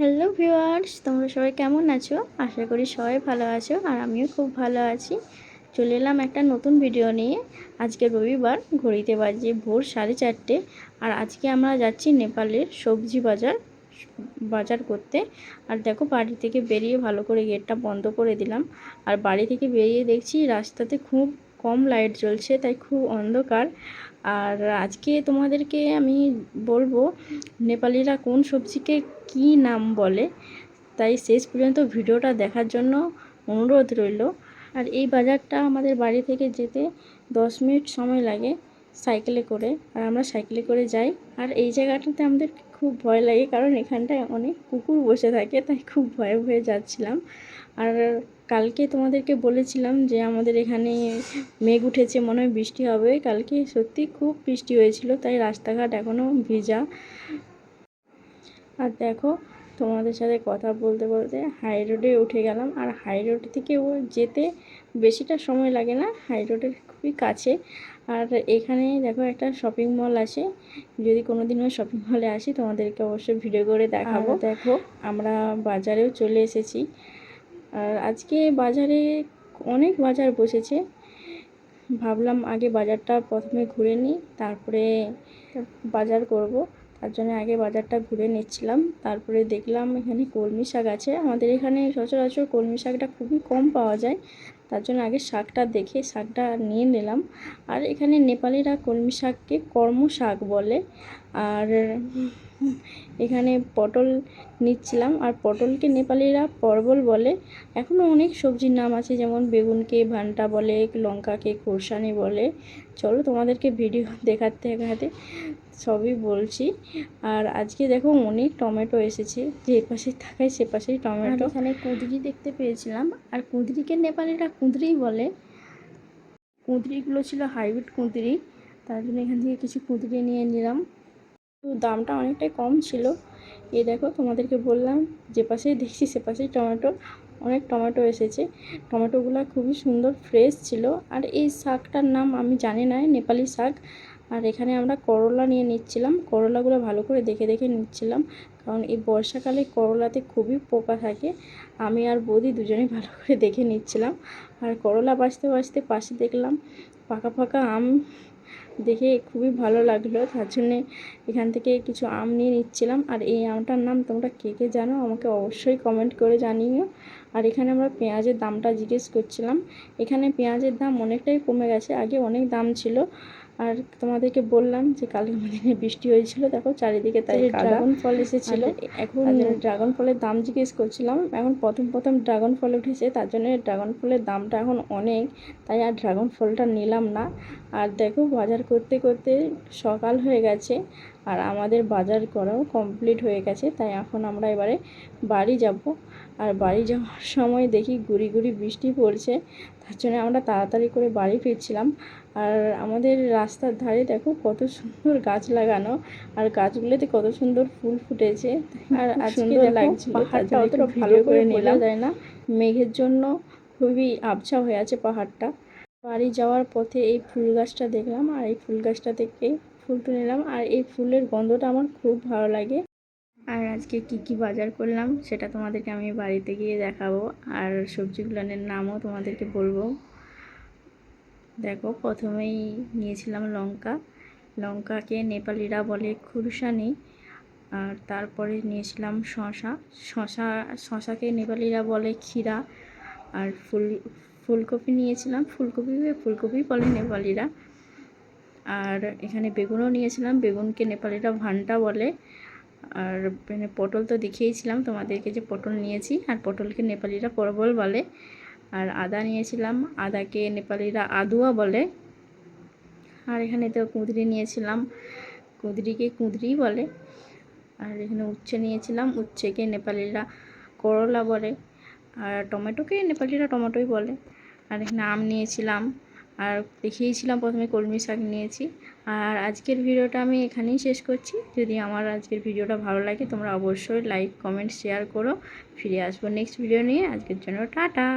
Hello viewers, তোমরা সবাই কেমন আছো? আশা করি সবাই ভালো আছো আর আমিও খুব ভালো আছি। চলে এলাম একটা নতুন ভিডিও নিয়ে। আজকে রবিবার, ঘড়িতে বাজে ভোর সাড়ে চারটে। আর আজকে আমরা যাচ্ছি নেপালের সবজি বাজার বাজার করতে। আর দেখো, বাড়ি থেকে বেরিয়ে ভালো করে গেটটা বন্ধ করে দিলাম। আর বাড়ি থেকে বেরিয়ে দেখছি রাস্তাতে খুব কম লাইট জ্বলছে, তাই খুব অন্ধকার। আর আজকে তোমাদেরকে আমি বলব, নেপালিরা কোন সবজিকে কি নাম বলে? তাই শেষ পর্যন্ত ভিডিওটা দেখার জন্য অনুরোধ রইল। আর এই বাজারটা আমাদের বাড়ি থেকে যেতে দশ মিনিট সময় লাগে সাইকেলে করে, আর আমরা সাইকেলে করে যাই। আর এই জায়গাটাতে আমাদের খুব ভয় লাগে, কারণ এখানটায় অনেক কুকুর বসে থাকে, তাই খুব ভয়ে ভয়ে যাচ্ছিলাম। আর কালকে তোমাদেরকে বলেছিলাম যে আমাদের এখানে মেঘ উঠেছে মনে হয় বৃষ্টি হবে। কালকে সত্যি খুব বৃষ্টি হয়েছিল তাই রাস্তাঘাট এখনও ভিজা। আর দেখো তোমাদের সাথে কথা বলতে বলতে হাই রোডে উঠে গেলাম। আর হাই রোড থেকে ও যেতে বেশিটা সময় লাগে না হাই রোডের খুবই কাছে। আর এখানে দেখো একটা শপিং মল আছে যদি কোনো দিন ওই শপিং মলে আসি তোমাদেরকে অবশ্যই ভিডিও করে দেখাবো। দেখো আমরা বাজারেও চলে এসেছি। আর আজকে বাজারে অনেক বাজার বসেছে। ভাবলাম আগে বাজারটা প্রথমে ঘুরে নিই, তারপরে বাজার করব। তার জন্য আগে বাজারটা ঘুরে নিচ্ছিলাম, তারপরে দেখলাম এখানে কলমি শাক আছে। আমাদের এখানে সচরাচর কলমি শাকটা খুবই কম পাওয়া যায়, তার জন্য আগে শাকটা দেখে শাকটা নিয়ে নিলাম। আর এখানে নেপালিরা কলমি শাককে কর্ম শাক বলে। আর এখানে পটল নিচ্ছিলাম। আর পটলকে নেপালিরা পরবল বলে। এখনও অনেক সবজির নাম আছে যেমন বেগুনকে ভান্টা বলে লঙ্কাকে খোরসানি বলে। চলো তোমাদেরকে ভিডিও দেখাতে দেখাতে সবই বলছি। আর আজকে দেখো অনেক টমেটো এসেছে। যে পাশে থাকায় সে পাশেই টমেটো। এখানে কুঁদরি দেখতে পেয়েছিলাম। আর কুঁদরিকে নেপালিরা কুঁদরি বলে। কুঁদরিগুলো ছিল হাইব্রিড কুঁদরি। তার জন্য এখান থেকে কিছু কুঁদরি নিয়ে নিলাম। তো দামটা অনেকটাই কম ছিল। এই দেখো তোমাদেরকে বললাম, যে পাশেই দেখছি সে পাশেই টমেটো, অনেক টমেটো এসেছে। টমেটোগুলো খুবই সুন্দর ফ্রেশ ছিল। আর এই শাকটার নাম আমি জানি না নেপালি শাক। আর এখানে আমরা করলা নিয়ে নিচ্ছিলাম। করলাগুলো ভালো করে দেখে দেখে নিচ্ছিলাম। কারণ এই বর্ষাকালে করলাতে খুবই পোকা থাকে। আমি আর বৌদি দুজনে ভালো করে দেখে নিচ্ছিলাম। আর করলা বাঁচতে বাঁচতে পাশে দেখলাম পাকা পাকা আম দেখে খুবই ভালো লাগল। তার জন্যে এখান থেকে কিছু আম নিয়ে নিচ্ছিলাম। আর এই আমটার নাম তোমরা কে কে জানো আমাকে অবশ্যই কমেন্ট করে জানিও। আর এখানে আমরা পেঁয়াজের দামটা জিজ্ঞেস করছিলাম। এখানে পেঁয়াজের দাম অনেকটাই কমে গেছে। আগে অনেক দাম ছিল। আর তোমাদেরকে বললাম যে কালকে দিনে বৃষ্টি হয়েছিল দেখো চারিদিকে তাই ড্রাগন ফল এসেছিল। এখন ড্রাগন ফলের দাম জিজ্ঞেস করছিলাম এখন প্রথম প্রথম ড্রাগন ফল উঠেছে তার জন্য ড্রাগন ফলের দামটা এখন অনেক তাই আর ড্রাগন ফলটা নিলাম না। আর দেখো বাজার করতে করতে সকাল হয়ে গেছে আর আমাদের বাজার করাও কমপ্লিট হয়ে গেছে তাই এখন আমরা এবারে বাড়ি যাব। আর বাড়ি যাওয়ার সময় দেখি গুড়ি গুড়ি বৃষ্টি পড়ছে জন্য আমরা তাড়াতাড়ি করে বাড়ি ফিরছিলাম। আর আমাদের রাস্তার ধারে দেখো কত সুন্দর গাছ লাগানো আর গাছগুলোতে কত সুন্দর ফুল ফুটেছে। আর সুন্দর লাগছিল পাহাড়টা অতটা ভালো করে নেওয়া যায় না। মেঘের জন্য খুবই আবছা হয়ে আছে পাহাড়টা। বাড়ি যাওয়ার পথে এই ফুল গাছটা দেখলাম আর এই ফুল গাছটা থেকে ফুল তুলে নিলাম। আর এই ফুলের গন্ধটা আমার খুব ভালো লাগে। আর আজকে কি কি বাজার করলাম সেটা তোমাদেরকে আমি বাড়িতে গিয়ে দেখাবো। আর সবজিগুলোর নামও তোমাদেরকে বলব। দেখো, প্রথমেই নিয়েছিলাম লঙ্কা। লঙ্কাকে নেপালিরা বলে খুরসানি। আর তারপরে নিয়েছিলাম শশা শশা শশাকে নেপালিরা বলে ক্ষীরা। আর ফুল, ফুলকপি নিয়েছিলাম। ফুলকপি ফুলকপি বলে নেপালিরা। আর এখানে বেগুনও নিয়েছিলাম। বেগুনকে নেপালিরা ভান্টা বলে। আর মানে পটল তো দেখিয়েছিলাম, তোমাদেরকে যে পটল নিয়েছি, আর পটলকে নেপালিরা পরবল বলে। আর আদা নিয়েছিলাম, আদাকে নেপালিরা আদুয়া বলে। আর এখানে তো কুঁদরি নিয়েছিলাম, কুঁদরিকে কুঁদরি বলে। আর এখানে উচ্ছে নিয়েছিলাম, উচ্ছেকে নেপালিরা করলা বলে। আর টমেটোকে নেপালিরা টমেটোই বলে। আর এখানে আম নিয়েছিলাম আর দেখিয়েছিলাম প্রথমে কলমি শাক নিয়েছি। আর আজকের ভিডিওটা আমি এখানেই শেষ করছি। যদি আমার আজকের ভিডিওটা ভালো লাগে, তোমরা অবশ্যই লাইক কমেন্ট শেয়ার করো। ফিরে আসব নেক্সট ভিডিও নিয়ে। আজকের জন্য টাটা!